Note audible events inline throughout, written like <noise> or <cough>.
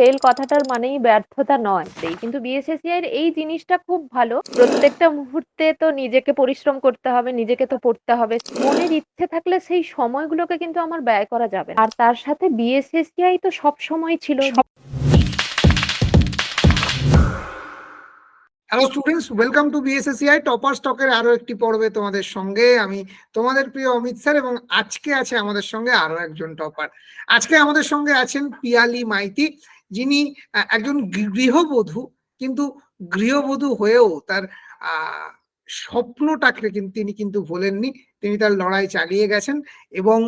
Fail কথাটার মানেই ব্যর্থতা নয়। সেই কিন্তু বিএসএসসিআই এর এই জিনিসটা খুব ভালো। প্রত্যেকটা মুহূর্তে তো নিজেকে পরিশ্রম করতে হবে, নিজেকে তো পড়তে হবে। মনের ইচ্ছে থাকলে সেই সময়গুলোকে কিন্তু আমার ব্যয় করা যাবে আর তার সাথে বিএসএসসিআই তো সব সময় ছিল। Hello students welcome to BSACI topper স্টকের আরও একটি পর্বে তোমাদের সঙ্গে। আমি তোমাদের প্রিয় অমিত স্যার এবং আজকে আছে আমাদের সঙ্গে আরও একজন টপার আজকে আমাদের সঙ্গে আছেন পিয়ালি মাইতি। যিনি একজন গৃহবধূ, কিন্তু গৃহবধূ হয়েও তার স্বপ্নটাকে কিন্তু তিনি কিন্তু ভোলেননি। তিনি তার লড়াই চালিয়ে গেছেন এবং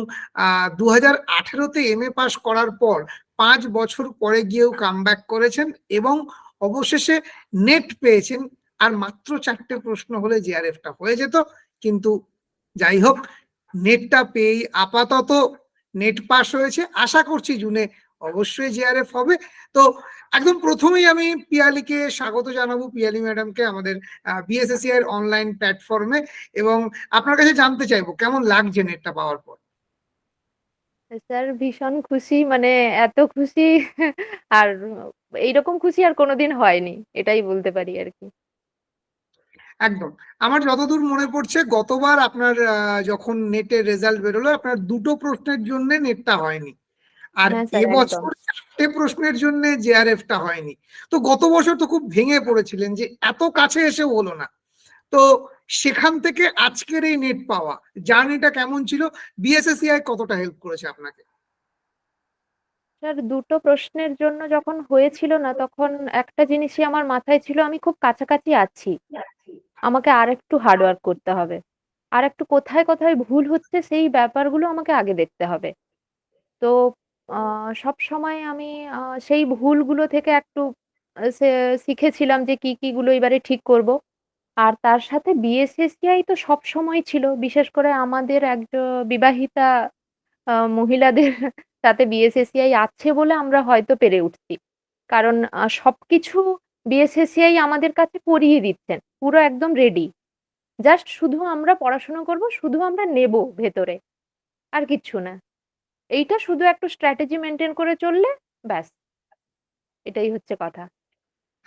দু হাজার আঠেরোতে এম এ পাস করার পর পাঁচ বছর পরে গিয়েও কাম করেছেন এবং অবশেষে নেট পেয়েছেন। আর মাত্র চারটে প্রশ্ন হলে জিআরএফটা হয়ে যেত। কিন্তু যাই হোক, নেটটা পেয়েই আপাতত নেট পাস হয়েছে। আশা করছি জুনে অবশ্যই জিআরএফ হবে। তো একদম প্রথমেই আমি পিয়ালিকে স্বাগত জানাব পিয়ালি ম্যাডামকে আমাদের বিএসএসসি এর অনলাইন প্ল্যাটফর্মে এবং আপনার কাছে জানতে চাইব কেমন লাগছে নেটটা পাওয়ার পর? স্যার ভীষণ খুশি মানে এত খুশি আর এইরকম খুশি আর কোনোদিন হয়নি এটাই বলতে পারি আর কি। একদম। আমার যতদূর মনে পড়ছে গতবার আপনার যখন নেটের রেজাল্ট বেরোলো আপনার দুটো প্রশ্নের জন্য নেটটা হয়নি। আর হ্যাঁ এবছর চারটে প্রশ্নের জন্য জেআরএফটা হয়নি। তো গত বছর তো খুব ভেঙে পড়েছিলেন যে এত কাছে এসেও হলো না। তো সেখান থেকে আজকের এই নেট পাওয়া জার্নিটা কেমন ছিল? বিএসএসিআই কতটা হেল্প করেছে আপনাকে? স্যার দুটো প্রশ্নের জন্য যখন হয়েছিল না তখন একটা জিনিসই আমার মাথায় ছিল আমি খুব কাছাকাছি আছি। আমাকে আর একটু হার্ডওয়ার্ক করতে হবে। আর একটু কোথায় কোথায় ভুল হচ্ছে সেই ব্যাপারগুলো আমাকে আগে দেখতে হবে। তো সব সময় আমি সেই ভুলগুলো থেকে একটু সে- শিখেছিলাম যে কি কি গুলো এবারে ঠিক করব। আর তার সাথে বিএসএসসিআই তো সব সময় ছিল। বিশেষ করে আমাদের একজন বিবাহিতা মহিলাদের সাথে বিএসএসসিআই আছে বলে আমরা হয়তো পেরে উঠছি। কারণ আহ, সবকিছু বিএসএসসিআই আমাদের কাছে করিয়ে দিচ্ছেন। পুরো একদম রেডি জাস্ট শুধু আমরা পড়াশোনা করব শুধু আমরা নেব ভেতরে। আর কিচ্ছু না। এইটা শুধু একটু স্ট্র্যাটেজি মেনটেন করে চললে ব্যাস। এটাই হচ্ছে কথা।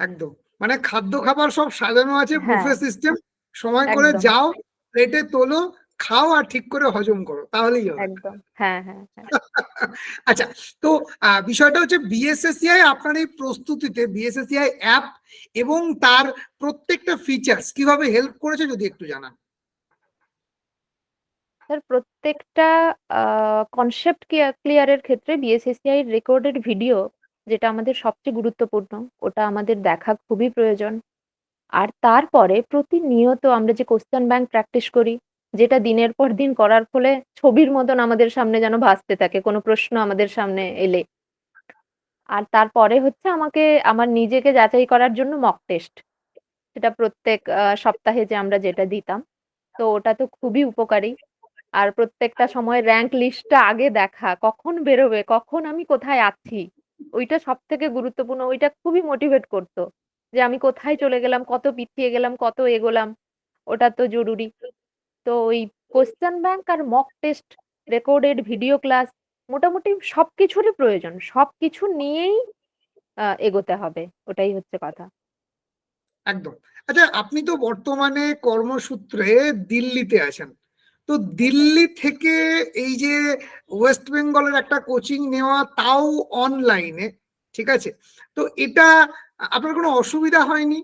একদম। মানে খাদ্য খাবার সব সাজানো আছে হ্যাঁ। বুফে সিস্টেম সময় করে। যাও প্লেটে তোলো খাও আর ঠিক করে হজম করো তাহলেই হবে। একদম। হ্যাঁ হ্যাঁ হ্যাঁ। <laughs> আচ্ছা তো বিষয়টা হচ্ছে বিএসএসসিআই আপনার এই প্রস্তুতিতে বিএসএসসিআই অ্যাপ এবং তার প্রত্যেকটা ফিচার্স কীভাবে হেল্প করেছে যদি একটু জানান। স্যার প্রত্যেকটা কনসেপ্ট ক্লিয়ারের ক্ষেত্রে বিএসএসসিআই রেকর্ডেড ভিডিও যেটা আমাদের সবচেয়ে গুরুত্বপূর্ণ, ওটা আমাদের দেখা খুবই প্রয়োজন। আর তারপরে প্রতিনিয়ত আমরা যে কোশ্চেন ব্যাংক প্র্যাকটিস করি, যেটা দিনের পর দিন করার ফলে ছবির মতন আমাদের সামনে যেন ভাসতে থাকে, কোনো প্রশ্ন আমাদের সামনে এলে। আর তারপরে হচ্ছে আমাকে, আমার নিজেকে যাচাই করার জন্য মক টেস্ট সেটা প্রত্যেক সপ্তাহে যে আমরা যেটা দিতাম। তো ওটা তো খুবই উপকারী। আর প্রত্যেকটা সময় র্যাঙ্ক লিস্টটা আগে দেখা কখন বেরোবে কখন আমি কোথায় আছি ওইটা সব থেকে গুরুত্বপূর্ণ ওইটা খুবই মোটিভেট করতো যে আমি কোথায় চলে গেলাম কত পিছিয়ে গেলাম কত এগোলাম ওটা তো জরুরি। তো ওই কোশ্চেন ব্যাংক আর mock test recorded video class মোটামুটি সবকিছুরই প্রয়োজন সবকিছু নিয়েই আহ, এগোতে হবে ওটাই হচ্ছে কথা। একদম। আচ্ছা আপনি তো বর্তমানে কর্মসূত্রে দিল্লিতে আছেন। তো দিল্লি থেকে এই যে ওয়েস্ট বেঙ্গলের একটা কোচিং নেওয়া তাও অনলাইনে ঠিক আছে? তো এটা আপনার কোনো অসুবিধা হয়নি?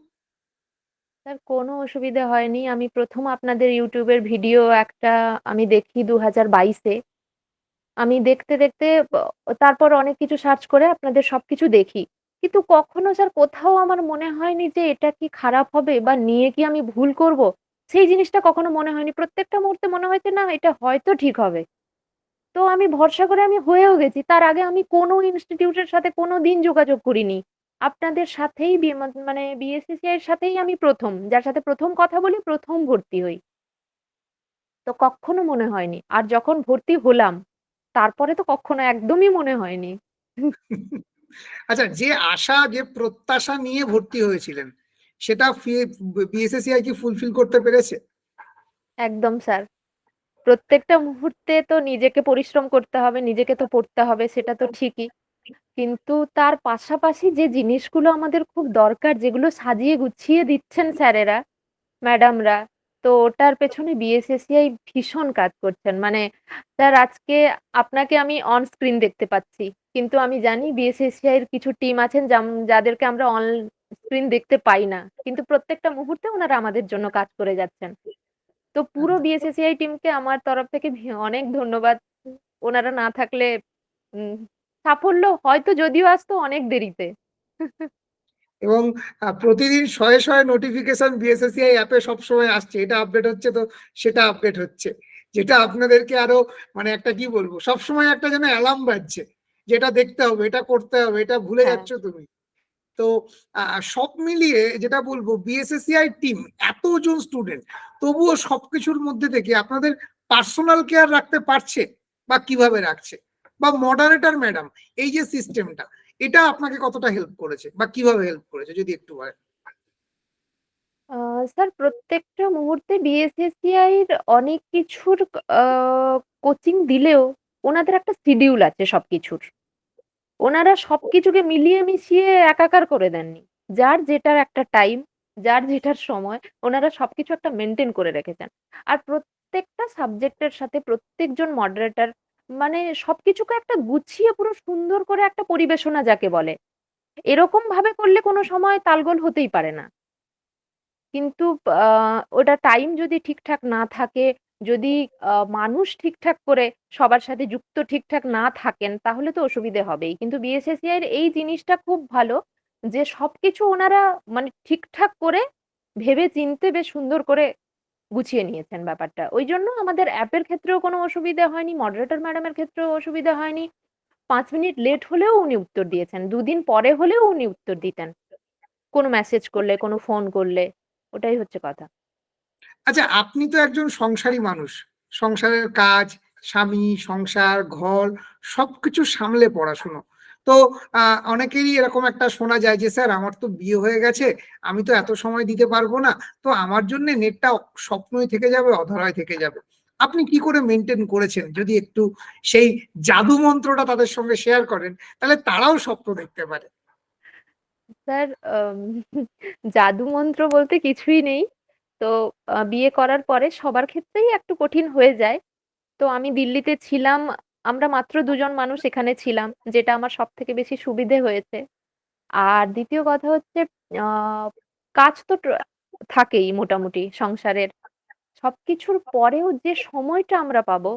স্যার, কোনো অসুবিধা হয়নি। আমি প্রথম আপনাদের ইউটিউবের ভিডিও একটা আমি দেখি দু হাজার বাইশে। আমি দেখতে দেখতে তারপর অনেক কিছু সার্চ করে আপনাদের সবকিছু দেখি। কিন্তু কখনো, স্যার, কোথাও আমার মনে হয়নি যে এটা কি খারাপ হবে বা নিয়ে কি আমি ভুল করব? সেই জিনিসটা কখনো মনে হয়নি। প্রত্যেকটা মুহূর্তে মনে হয়েছে না, এটা হয়তো ঠিক হবে। তো আমি ভরসা করে আমি হয়েও গেছি। তার আগে আমি কোনো ইনস্টিটিউটের সাথে কোনো দিন যোগাযোগ করিনি। আপনাদের সাথেই মানে বিএসসিসিআই এর সাথেই আমি প্রথম, যার সাথে প্রথম কথা বলি, প্রথম ভর্তি হই। তো কখনো মনে হয়নি। আর যখন ভর্তি হলাম, তারপরে তো কখনো একদমই মনে হয়নি। <laughs> আচ্ছা যে আশা, যে প্রত্যাশা নিয়ে ভর্তি হয়েছিলেন সেটা বিএসএসসিআই কি ফুলফিল করতে পেরেছে? একদম স্যার প্রত্যেকটা মুহূর্তে তো নিজেকে পরিশ্রম করতে হবে, নিজেকে তো পড়তে হবে, সেটা তো ঠিকই। কিন্তু তার পাশাপাশি যে জিনিসগুলো আমাদের খুব দরকার, যেগুলো সাজিয়ে গুছিয়ে দিচ্ছেন স্যারেরা ম্যাডামরা তো ওটার পেছনে বিএসএসসিআই ভীষণ কাজ করছেন। মানে স্যার আজকে আপনাকে আমি অন স্ক্রিন দেখতে পাচ্ছি। কিন্তু আমি জানি বিএসএসসিআই এর কিছু টিম আছেন যাদেরকে আমরা অন স্ক্রিন দেখতে পাই না। কিন্তু প্রত্যেকটা মুহূর্তে ওনারা আমাদের জন্য কাজ করে যাচ্ছেন। তো পুরো একদম। বিএসএসসিআই টিমকে আমার তরফ থেকে অনেক ধন্যবাদ। ওনারা না থাকলে সাফল্য হয়তো যদিও আসতো অনেক দেরিতে। এবং প্রতিদিন শয়ে শয়ে নোটিফিকেশন বিএসএসসিআই অ্যাপে সবসময় আসছে। এটা আপডেট হচ্ছে তো সেটা আপডেট হচ্ছে। যেটা আপনাদেরকে আরও মানে একটা কি বলব? সবসময় একটা যেন অ্যালার্ম বাজছে। যেটা দেখতে হবে এটা করতে হবে এটা ভুলে হ্যাঁ। যাচ্ছ তুমি। তো সব মিলিয়ে যেটা বলব বিএসএসসিআই টিম এতজন স্টুডেন্ট তবুও সবকিছুর মধ্যে থেকে আপনাদের পার্সোনাল কেয়ার রাখতে পারছে বা কীভাবে রাখছে? বা মডারেটর ম্যাডাম এই যে সিস্টেমটা এটা আপনাকে কতটা হেল্প করেছে বা কীভাবে হেল্প করেছে, যদি একটু বলেন? স্যার প্রত্যেকটা মুহূর্তে বিএসএসসিআই এর অনেক কিছুর কোচিং দিলেও ওনাদের একটা শিডিউল আছে সবকিছুর। ওনারা সবকিছুকে মিলিয়ে মিশিয়ে একাকার করে দেননি। যার যেটার একটা টাইম যার যেটার সময়, ওনারা সবকিছু একটা মেনটেন করে রেখেছেন। আর প্রত্যেকটা সাবজেক্টের সাথে প্রত্যেকজন মডারেটর মানে সবকিছুকে একটা গুছিয়ে পুরো সুন্দর করে একটা পরিবেশনা যাকে বলে এরকম ভাবে করলে কোনো সময় তালগোল হতেই পারে না। কিন্তু ওটা টাইম যদি ঠিকঠাক না থাকে যদি মানুষ ঠিকঠাক করে সবার সাথে যুক্ত ঠিকঠাক না থাকেন, তাহলে তো অসুবিধে হবেই। কিন্তু বিএসএসসিআই এর এই জিনিসটা খুব ভালো যে, সবকিছু ওনারা মানে ঠিকঠাক করে ভেবে চিনতে বেশ সুন্দর করে গুছিয়ে নিয়েছেন ব্যাপারটা। ওই জন্য আমাদের অ্যাপের ক্ষেত্রেও কোনো অসুবিধা হয়নি মডারেটর ম্যাডামের ক্ষেত্রেও অসুবিধা হয়নি। পাঁচ মিনিট লেট হলেও উনি উত্তর দিয়েছেন, দুদিন পরে হলেও উনি উত্তর দিতেন। কোনো মেসেজ করলে, কোনো ফোন করলে, ওটাই হচ্ছে কথা। আচ্ছা আপনি তো একজন সংসারী মানুষ। সংসারের কাজ, স্বামী, সংসার, ঘর, সবকিছু সামলে পড়াশুনো। তো অনেকেরই এরকম একটা শোনা যায় যে, স্যার, আমার তো বিয়ে হয়ে গেছে, আমি তো এত সময় দিতে পারব না। তো আমার জন্য নেটটা স্বপ্নই থেকে যাবে অধরায় থেকে যাবে। আপনি কি করে মেনটেন করেছেন? যদি একটু সেই জাদু মন্ত্রটা তাদের সঙ্গে শেয়ার করেন, তাহলে তারাও স্বপ্ন দেখতে পারে। স্যার <laughs> জাদু মন্ত্র বলতে কিছুই নেই। তো বিয়ে করার পরে সবার ক্ষেত্রেই একটু কঠিন হয়ে যায়। তো আমি দিল্লিতে ছিলাম, আমরা মাত্র দুজন মানুষ এখানে ছিলাম, যেটা আমার সব থেকে বেশি সুবিধে হয়েছে। আর দ্বিতীয় কথা হচ্ছে কাজ তো থাকেই মোটামুটি সংসারের। সবকিছুর পরেও যে সময়টা আমরা পাবো,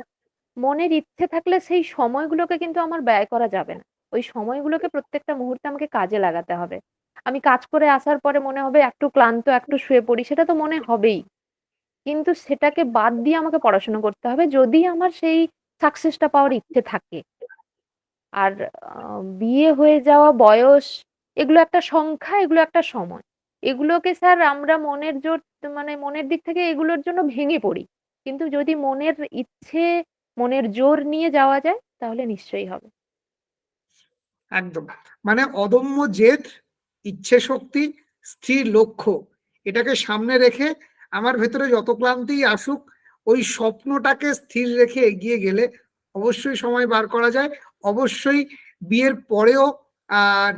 মনের ইচ্ছে থাকলে সেই সময়গুলোকে কিন্তু আমার ব্যয় করা যাবে না। ওই সময়গুলোকে প্রত্যেকটা মুহূর্তে আমাকে কাজে লাগাতে হবে। আমি কাজ করে আসার পরে মনে হবে একটু ক্লান্ত, একটু শুয়ে পড়ি, সেটা তো মনে হবেই। কিন্তু সেটাকে বাদ দিয়ে আমাকে পড়াশোনা করতে হবে যদি আমার সেই সাকসেসটা পাওয়ার ইচ্ছে থাকে। আর বিয়ে হয়ে যাওয়া বয়স, এগুলো একটা সংখ্যা, এগুলো একটা সময়। এগুলোকে স্যার আমরা মনের জোর মানে মনের দিক থেকে এগুলোর জন্য ভেঙে পড়ি। কিন্তু যদি মনের ইচ্ছে, মনের জোর নিয়ে যাওয়া যায়, তাহলে নিশ্চয়ই হবে। একদম। মানে অদম্য জেদ ইচ্ছে শক্তি স্থির লক্ষ্য, এটাকে সামনে রেখে আমার ভেতরে যত ক্লান্তি আসুক, ওই স্বপ্নটাকে স্থির রেখে এগিয়ে গেলে অবশ্যই সময় বার করা যায়। অবশ্যই বিয়ের পরেও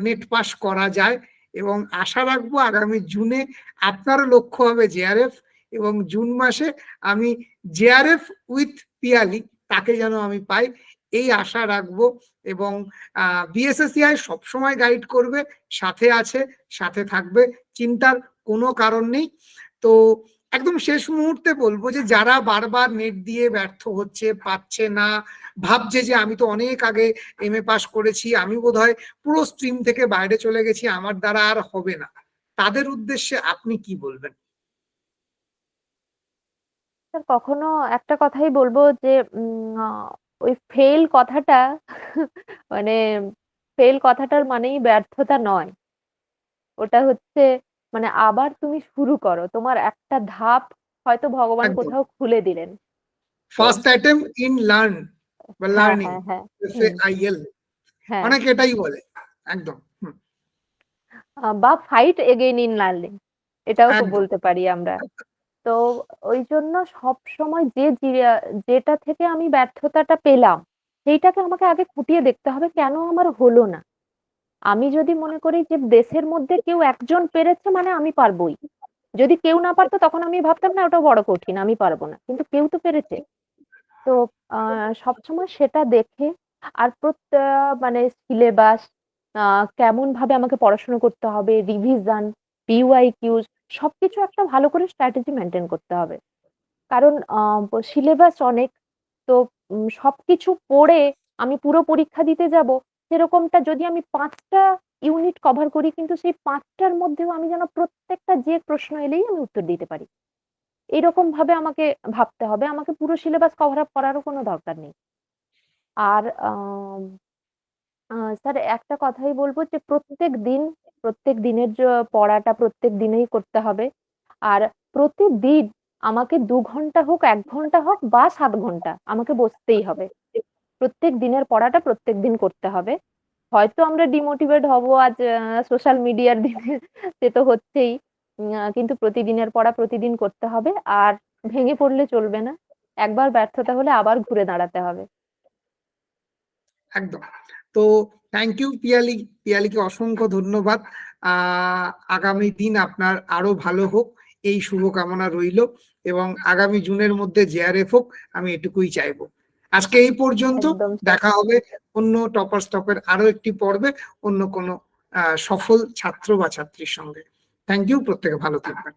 নেট পাস করা যায় এবং আশা রাখব আগামী জুনে আপনারও লক্ষ্য হবে জেআরএফ এবং জুন মাসে আমি জেআরএফ উইথ পিয়ালি, তাকে যেন আমি পাই এই আশা রাখব এবং বিএসএসিআই সবসময় গাইড করবে, সাথে আছে, সাথে থাকবে, চিন্তার কোনো কারণ নেই। তো একদম শেষ মুহূর্তে বলব যে, যারা বারবার নেট দিয়ে ব্যর্থ হচ্ছে, পাচ্ছে না, ভাবছে যে, আমি তো অনেক আগে এম এ পাস করেছি, আমি বোধহয় পুরো স্ট্রিম থেকে বাইরে চলে গেছি, আমার দ্বারা আর হবে না। তাদের উদ্দেশ্যে আপনি কি বলবেন? কখনো একটা কথাই বলব যে ওই ফেল কথাটা মানে ফেল কথাটার মানেই ব্যর্থতা নয়। ওটা হচ্ছে মানে আবার তুমি শুরু করো। তোমার একটা ধাপ হয়তো ভগবান কোথাও খুলে দিলেন। ফার্স্ট অ্যাটেম্প ইন লার্ন বা লার্নিং হ্যাঁ হ্যাঁ। আইএল হ্যাঁ। অনেক এটাই বলে। একদম। বা ফাইট এগেইন ইন লার্নিং এটাও তো বলতে পারি আমরা। তো ওই জন্য সব সময় যে যেটা থেকে আমি ব্যর্থতাটা পেলাম, সেইটাকে আমাকে আগে খুঁটিয়ে দেখতে হবে কেন আমার হলো না। আমি যদি মনে করি যে দেশের মধ্যে কেউ একজন পেরেছে মানে আমি পারবোই। যদি কেউ না পারতো তখন আমি ভাবতাম, না, ওটা বড় কঠিন, আমি পারব না। কিন্তু কেউ তো পেরেছে। তো সবসময় সেটা দেখে আর মানে সিলেবাস কেমন ভাবে আমাকে পড়াশোনা করতে হবে রিভিশন পিওয়াইকিউজ সবকিছু একটা ভালো করে স্ট্র্যাটেজি মেনটেন করতে হবে। কারণ সিলেবাস অনেক, তো সবকিছু পড়ে আমি পুরো পরীক্ষা দিতে যাব, সেরকমটা যদি আমি পাঁচটা ইউনিট কভার করি, কিন্তু সেই পাঁচটার মধ্যেও আমি যেন প্রত্যেকটা যে প্রশ্ন এলেই আমি উত্তর দিতে পারি। এরকম ভাবে আমাকে ভাবতে হবে, আমাকে পুরো সিলেবাস কভার আপ করারও কোনো দরকার নেই। আর স্যার, একটা কথাই বলব যে প্রত্যেক দিন প্রত্যেক দিনের পড়াটা প্রত্যেক দিনেই করতে হবে। আর প্রতিদিন আমাকে দু ঘণ্টা হোক, এক ঘণ্টা হোক বা সাত ঘণ্টা আমাকে বসতেই হবে। প্রত্যেক দিনের পড়াটা প্রত্যেক দিন করতে হবে। হয়তো আমরা ডিমোটিভেট হব আজ সোশ্যাল মিডিয়ার দিনে সে তো হচ্ছেই। কিন্তু প্রতিদিনের পড়া প্রতিদিন করতে হবে আর ভেঙে পড়লে চলবে না। একবার ব্যর্থতা হলে আবার ঘুরে দাঁড়াতে হবে। একদম। তো থ্যাংক ইউ পিয়ালি পিয়ালিকে অসংখ্য ধন্যবাদ। আহ আগামী দিন আপনার আরও ভালো হোক এই শুভকামনা রইল এবং আগামী জুনের মধ্যে জেআরএফ হোক আমি এটুকুই চাইব। আজকে এই পর্যন্ত দেখা হবে অন্য টপার স্টপের আরও একটি পর্বে অন্য কোনো আহ, সফল ছাত্র বা ছাত্রীর সঙ্গে। থ্যাংক ইউ প্রত্যেকে ভালো থাকবেন।